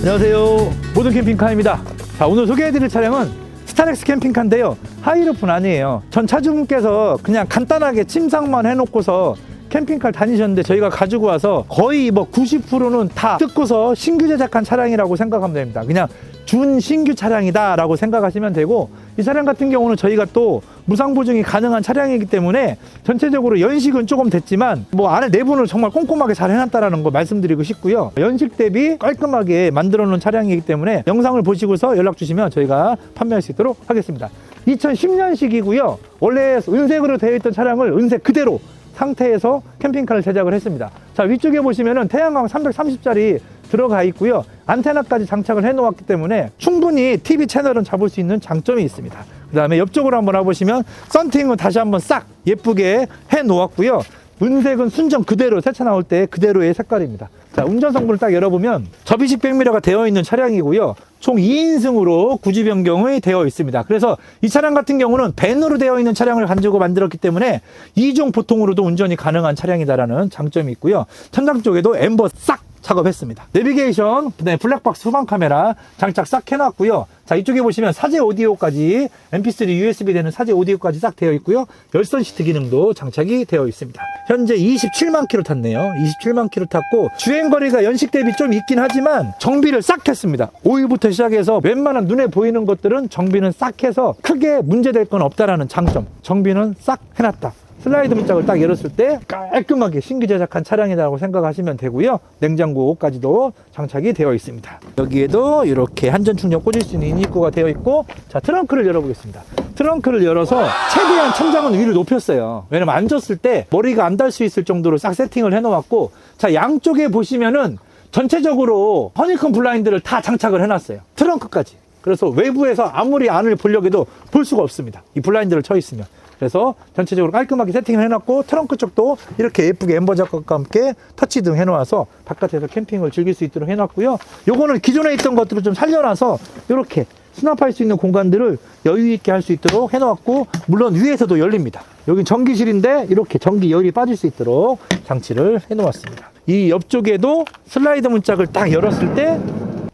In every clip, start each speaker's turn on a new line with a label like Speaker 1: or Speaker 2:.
Speaker 1: 안녕하세요. 모든 캠핑카입니다. 자, 오늘 소개해드릴 차량은 스타렉스 캠핑카인데요. 하이루프는 아니에요. 전 차주분께서 그냥 간단하게 침상만 해놓고서 캠핑카를 다니셨는데 저희가 가지고 와서 거의 뭐 90%는 다 뜯고서 신규 제작한 차량이라고 생각하면 됩니다. 그냥 준 신규 차량이다라고 생각하시면 되고 이 차량 같은 경우는 저희가 또 무상 보증이 가능한 차량이기 때문에 전체적으로 연식은 조금 됐지만 뭐 안에 내부는 정말 꼼꼼하게 잘 해놨다라는 거 말씀드리고 싶고요. 연식 대비 깔끔하게 만들어 놓은 차량이기 때문에 영상을 보시고서 연락 주시면 저희가 판매할 수 있도록 하겠습니다. 2010년식이고요. 원래 은색으로 되어 있던 차량을 은색 그대로 상태에서 캠핑카를 제작을 했습니다. 자, 위쪽에 보시면은 태양광 330짜리 들어가 있고요. 안테나까지 장착을 해 놓았기 때문에 충분히 TV 채널은 잡을 수 있는 장점이 있습니다. 그 다음에 옆쪽으로 한번 와보시면 썬팅은 다시 한번 싹 예쁘게 해 놓았고요. 은색은 순정 그대로 세차 나올 때 그대로의 색깔입니다. 자, 운전 성분을 딱 열어보면 접이식 백미러가 되어 있는 차량이고요. 총 2인승으로 구지 변경이 되어 있습니다. 그래서 이 차량 같은 경우는 밴으로 되어 있는 차량을 가지고 만들었기 때문에 이종 보통으로도 운전이 가능한 차량이다라는 장점이 있고요. 천장 쪽에도 엠버 싹 작업했습니다. 내비게이션, 그다음에 블랙박스 후방 카메라 장착 싹 해놨고요. 자 이쪽에 보시면 사제 오디오까지 MP3 USB 되는 사제 오디오까지 싹 되어 있고요. 열선 시트 기능도 장착이 되어 있습니다. 현재 27만 킬로 탔네요. 27만 킬로 탔고 주행 거리가 연식 대비 좀 있긴 하지만 정비를 싹 했습니다. 오일부터 시작해서 웬만한 눈에 보이는 것들은 정비는 싹 해서 크게 문제될 건 없다라는 장점. 정비는 싹 해놨다. 슬라이드 문짝을 딱 열었을 때 깔끔하게 신규 제작한 차량이라고 생각하시면 되고요. 냉장고까지도 장착이 되어 있습니다. 여기에도 이렇게 한전 충전 꽂을 수 있는 인입구가 되어 있고 자 트렁크를 열어보겠습니다. 트렁크를 열어서 최대한 천장은 위를 높였어요. 왜냐면 앉았을 때 머리가 안 닿을 수 있을 정도로 싹 세팅을 해놓았고 자 양쪽에 보시면은 전체적으로 허니콤 블라인드를 다 장착을 해놨어요. 트렁크까지. 그래서 외부에서 아무리 안을 보려고 해도 볼 수가 없습니다. 이 블라인드를 쳐 있으면. 그래서 전체적으로 깔끔하게 세팅을 해놨고 트렁크 쪽도 이렇게 예쁘게 엠버 작업과 함께 터치 등 해놓아서 바깥에서 캠핑을 즐길 수 있도록 해놨고요. 요거는 기존에 있던 것들을 좀 살려놔서 이렇게 수납할 수 있는 공간들을 여유 있게 할 수 있도록 해놓았고 물론 위에서도 열립니다. 여기 전기실인데 이렇게 전기 열이 빠질 수 있도록 장치를 해놓았습니다. 이 옆쪽에도 슬라이드 문짝을 딱 열었을 때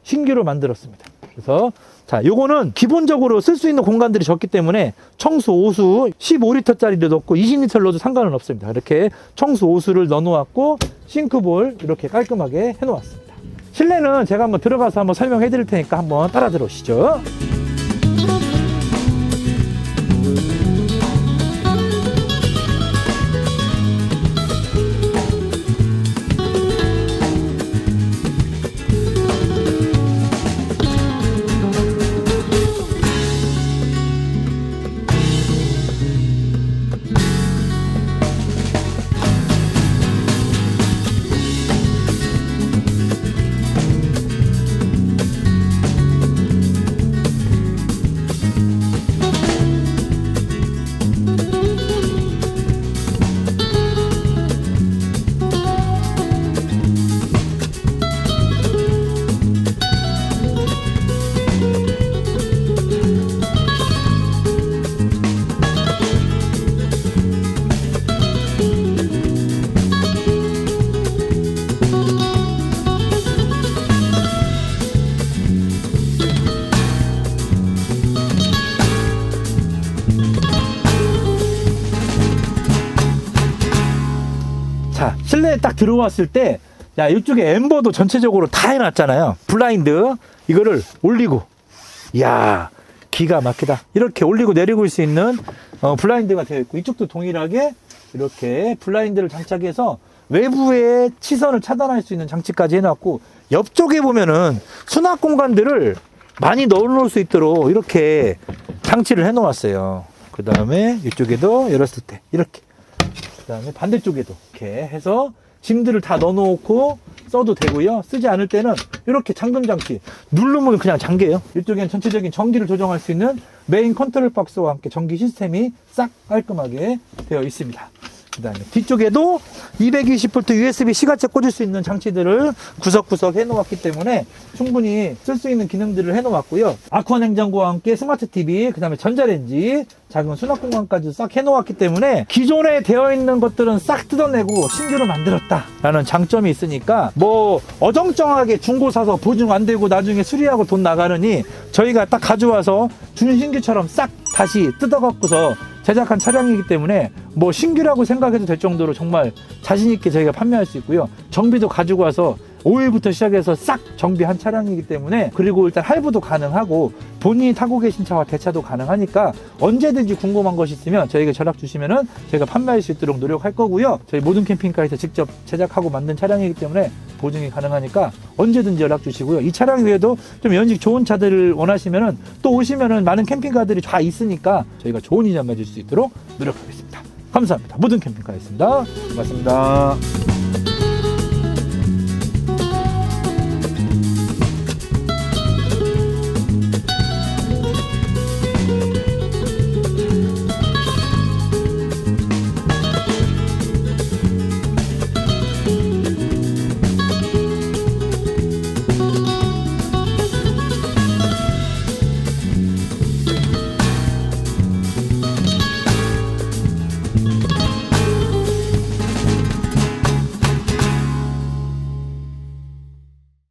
Speaker 1: 신규로 만들었습니다. 그래서 자, 요거는 기본적으로 쓸 수 있는 공간들이 적기 때문에 청수 오수 15리터짜리도 넣고 20리터를 넣어도 상관은 없습니다. 이렇게 청수 오수를 넣어 놓았고 싱크볼 이렇게 깔끔하게 해 놓았습니다. 실내는 제가 한번 들어가서 한번 설명해 드릴 테니까 한번 따라 들어오시죠. 실내에 딱 들어왔을 때, 야, 이쪽에 엠버도 전체적으로 다 해놨잖아요. 블라인드. 이거를 올리고, 이야, 기가 막히다. 이렇게 올리고 내리고 할수 있는 어, 블라인드가 되어 있고, 이쪽도 동일하게 이렇게 블라인드를 장착해서 외부의 시선을 차단할 수 있는 장치까지 해놨고, 옆쪽에 보면은 수납 공간들을 많이 넣어놓을 수 있도록 이렇게 장치를 해놓았어요. 그 다음에 이쪽에도 열었을 때, 이렇게. 그 다음에 반대쪽에도 이렇게 해서 짐들을 다 넣어놓고 써도 되고요. 쓰지 않을 때는 이렇게 잠금 장치 누르면 그냥 잠겨요. 이쪽엔 전체적인 전기를 조정할 수 있는 메인 컨트롤 박스와 함께 전기 시스템이 싹 깔끔하게 되어 있습니다. 그다음에 뒤쪽에도 220V USB 시가채 꽂을 수 있는 장치들을 구석구석 해놓았기 때문에 충분히 쓸 수 있는 기능들을 해놓았고요. 아쿠아 냉장고와 함께 스마트 TV, 그다음에 전자레인지, 작은 수납 공간까지 싹 해놓았기 때문에 기존에 되어 있는 것들은 싹 뜯어내고 신규로 만들었다라는 장점이 있으니까 뭐 어정쩡하게 중고 사서 보증 안 되고 나중에 수리하고 돈 나가느니 저희가 딱 가져와서 준신규처럼 싹 다시 뜯어갖고서 제작한 차량이기 때문에 뭐 신규라고 생각해도 될 정도로 정말 자신 있게 저희가 판매할 수 있고요. 정비도 가지고 와서 오일부터 시작해서 싹 정비한 차량이기 때문에 그리고 일단 할부도 가능하고 본인이 타고 계신 차와 대차도 가능하니까 언제든지 궁금한 것이 있으면 저희가 전락 주시면은 저희가 판매할 수 있도록 노력할 거고요. 저희 모든 캠핑카에서 직접 제작하고 만든 차량이기 때문에 보증이 가능하니까 언제든지 연락 주시고요. 이 차량 외에도 좀 연식 좋은 차들을 원하시면은 또 오시면은 많은 캠핑카들이 다 있으니까 저희가 좋은 인연 맺을 수 있도록 노력하겠습니다. 감사합니다. 모든 캠핑카였습니다. 고맙습니다.